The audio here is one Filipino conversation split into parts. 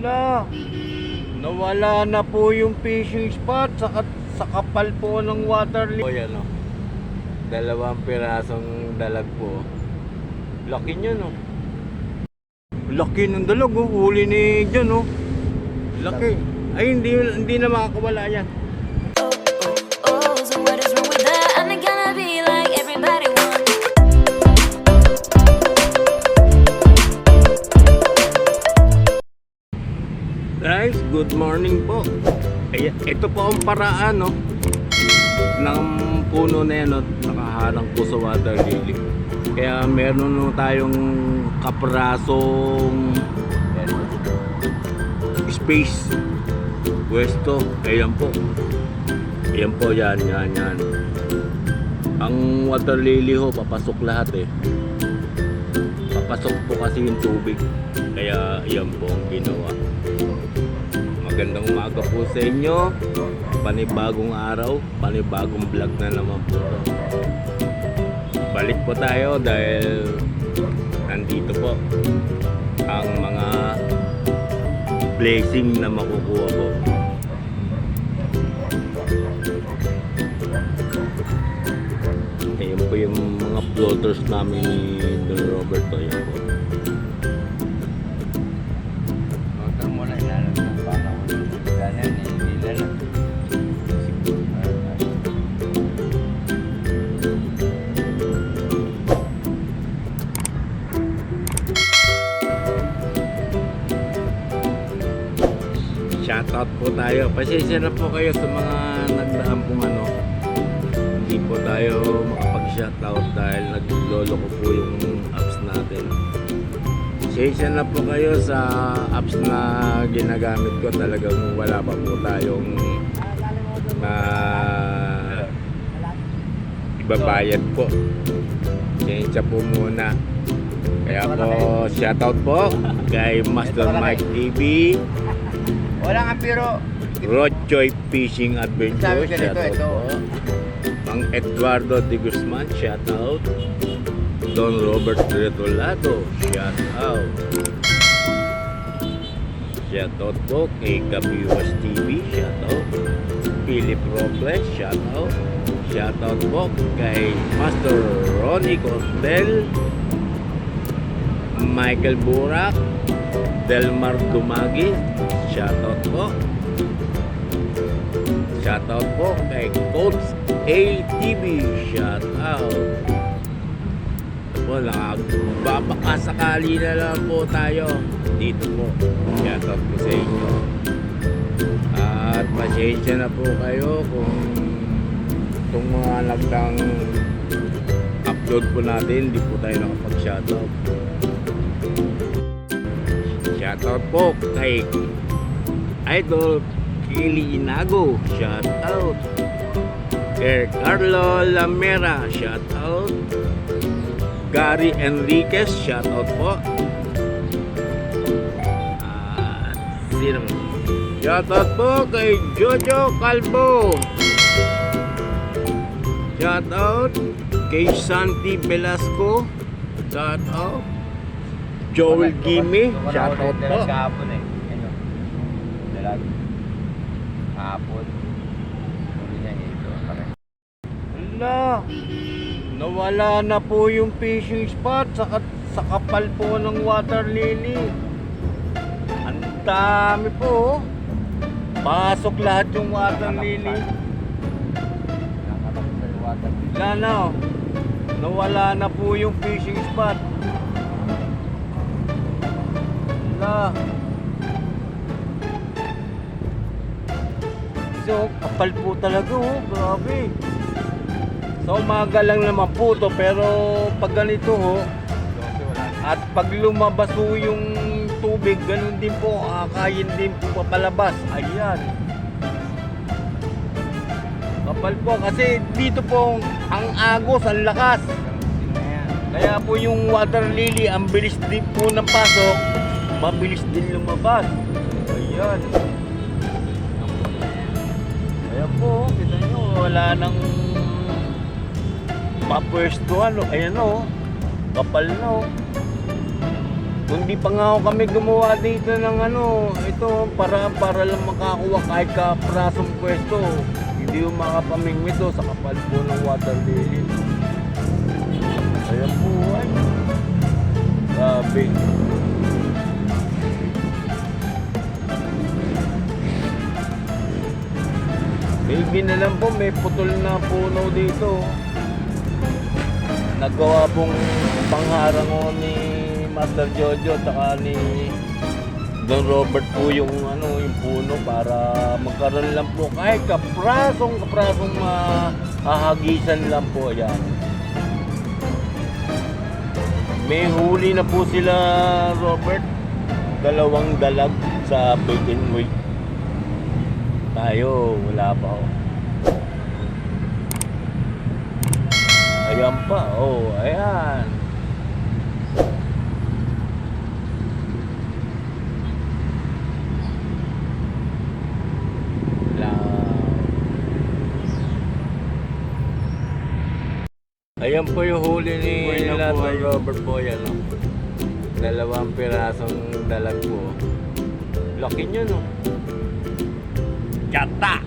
Wala. Nawala na po yung fishing spot sa, sa kapal po ng water lily. O yan o. Dalawang pirasong dalag po. Laki niya no. Laki ng dalag oh. Huli ni John oh. Laki. Ay hindi hindi na makakawala yan. Good morning po. Ay, ito po ang paraan, no? Ng puno na yan, no? Nakaharang po sa water lily. Kaya meron no tayong kaprasong space. Pwesto. Ayan po. Ayan po, yan, yan, yan. Ang water lily ho, papasok lahat eh. Papasok po kasi yung tubig. Kaya yan po ang ginawa. Magandang umaga po sa inyo. Panibagong araw, panibagong vlog na naman po. Balik po tayo dahil nandito po ang mga blessing na makukuha ko. Ayan po yung mga floaters namin ni Don Roberto. Ayan po. Po tayo. Pasensya na po kayo sa mga nagdaan pong ano. Hindi po tayo makapag-shoutout dahil naglolo ko po yung apps natin. Pasensya na po kayo sa apps na ginagamit ko. Talagang wala pa po tayong na ibabayad po. Pasensya po muna. Kaya po, shoutout po kay Master Mike TV. Wala nga pero Rochoy Fishing Adventure, Sabi ko nito, ito. Ang Eduardo de Guzman, shoutout. Don Robert Retolado, shoutout. Shoutout po kay Gabiwas TV, shoutout. Philip Robles, shoutout. Shoutout po kay Master Ronnie Cordel, Michael Burak, Delmar Dumagi, shoutout po. Shoutout po kay Coach ATV, shoutout. Po, nakababakasakali na lang po tayo dito po. Shoutout po sa inyo. At pasensya na po kayo kung itong mga nagdang upload po natin, hindi po tayo nakapag-shoutout. Shoutout po kay Idol Kili Inago. Shoutout. Kay Carlo Lamera. Shoutout. Gary Enriquez. Shoutout po. At sino? Shoutout po kay Jojo Calvo. Shoutout kay Santi Velasco. Shoutout. Joel Gimme. Shoutout po. Kahapon eh. Ano? Dalag. Kahapon. Huli niya ito. Wala. Nawala na po yung fishing spot sa, sa kapal po ng water lily. Ang dami po. oh. Pasok lahat yung water lily. Wala na. oh. Nawala na po yung fishing spot. Wala. So, kapal po talaga oh. Grabe. Sa umaga lang naman po to pero pag ganito na. at pag lumabas ho yung tubig, ganun din po, akayin din po papalabas. Ayan. Kapal po kasi dito po ang agos, ang lakas. Kaya po yung water lily, ang bilis din po ng pasok, mabilis din lumabas. Ayan. Ayan po, kita nyo, wala nang mapwestuhan. oh. Ayan o, kapal na o. Hindi pa nga kami gumawa dito ng ano, ito para para lang makakuha kahit kaprasong pwesto. Hindi yung makapamingwit to sa kapal po ng water lily. Ayan po ay. Grabe. Maybe na lang po, may putol na puno dito. Nagawa pong pangharang ko ni Master Jojo at ni Don Robert po yung ano yung puno para magkaroon lang po kahit kaprasong kaprasong mahahagisan lang po yan. May huli na po sila Robert dalawang dalag sa and wait. Tayo wala pa oh. Ayan pa, oh, ayan. Ayan po yung huli ni buhay. Robert po yan. Oh. Dalawang pirasong dalag po. Laki nyo, no? Gata!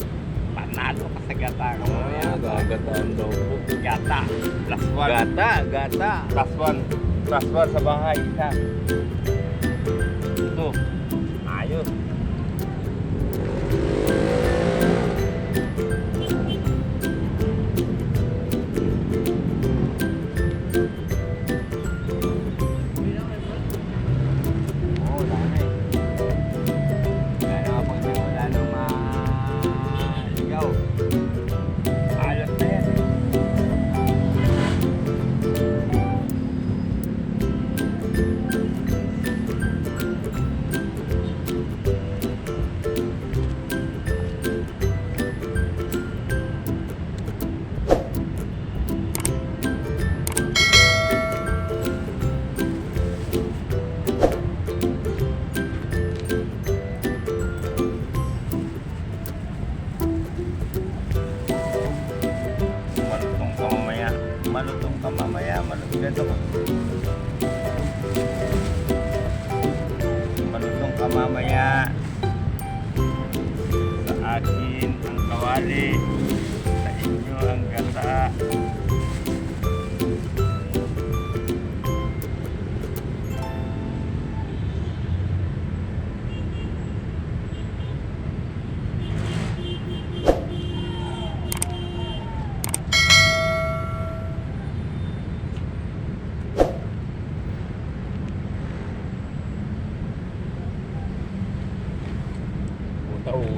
Panalo ka sa gata ka mo Ayan, gagataan daw po. Gata! Plus one. Gata, gata. Plus one. Plus one sa bahay. Isa. Ito. Malutong ganito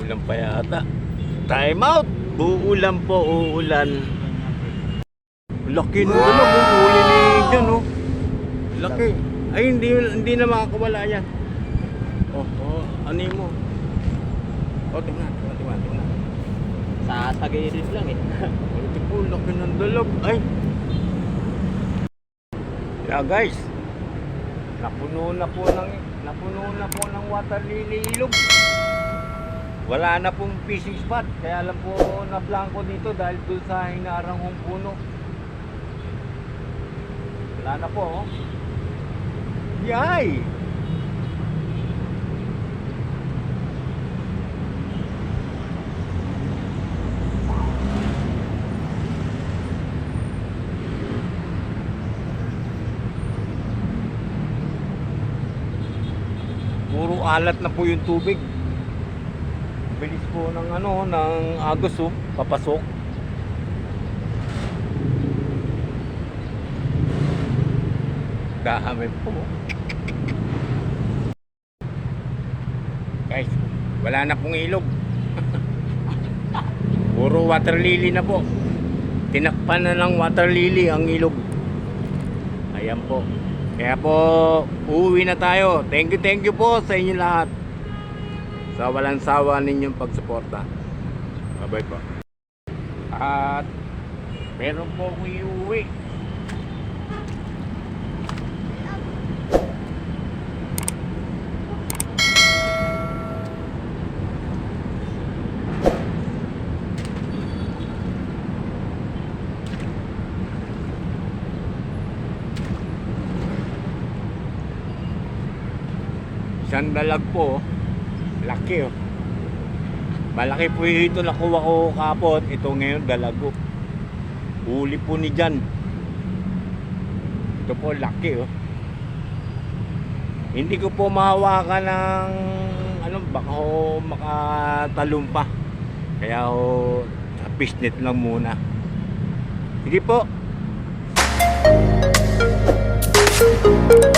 uulan pa yata. Time out! Uulan po, uulan. Laki na naman kung huli ni John, oh. Laki. Ay, hindi, hindi na makakawala yan. Oh, oh, ano mo? Oh, tingnan, tingnan, tingnan, tingnan. Sa sagilid lang eh. Ito po, laki ng dalag. Ay! Yeah, guys. Napuno na po ng napuno na po ng water lily ilog. Wala na pong fishing spot. Kaya lang po na blanco dito dahil doon sa hinaranghong puno. Wala na po. Oh. Yay! Puro alat na po yung tubig. Bilis po ng ano, ng agos oh, papasok. Dami po. Guys, wala na pong ilog. Puro water lily na po. Tinakpan na ng water lily ang ilog. Ayan po. Kaya po, uuwi na tayo. Thank you, thank you po sa inyo lahat. Sa walang sawa ninyong pagsuporta. Bye-bye po. At meron po akong iuwi. Dalag po, oh. Laki oh. Malaki po ito nakuha ko kapon. Ito ngayon dalago. Huli po ni Jan. Ito po laki oh. Hindi ko po mahawakan ng ano baka ho makatalong pa. Kaya ho sa fishnet lang muna. Sige po. Thank you.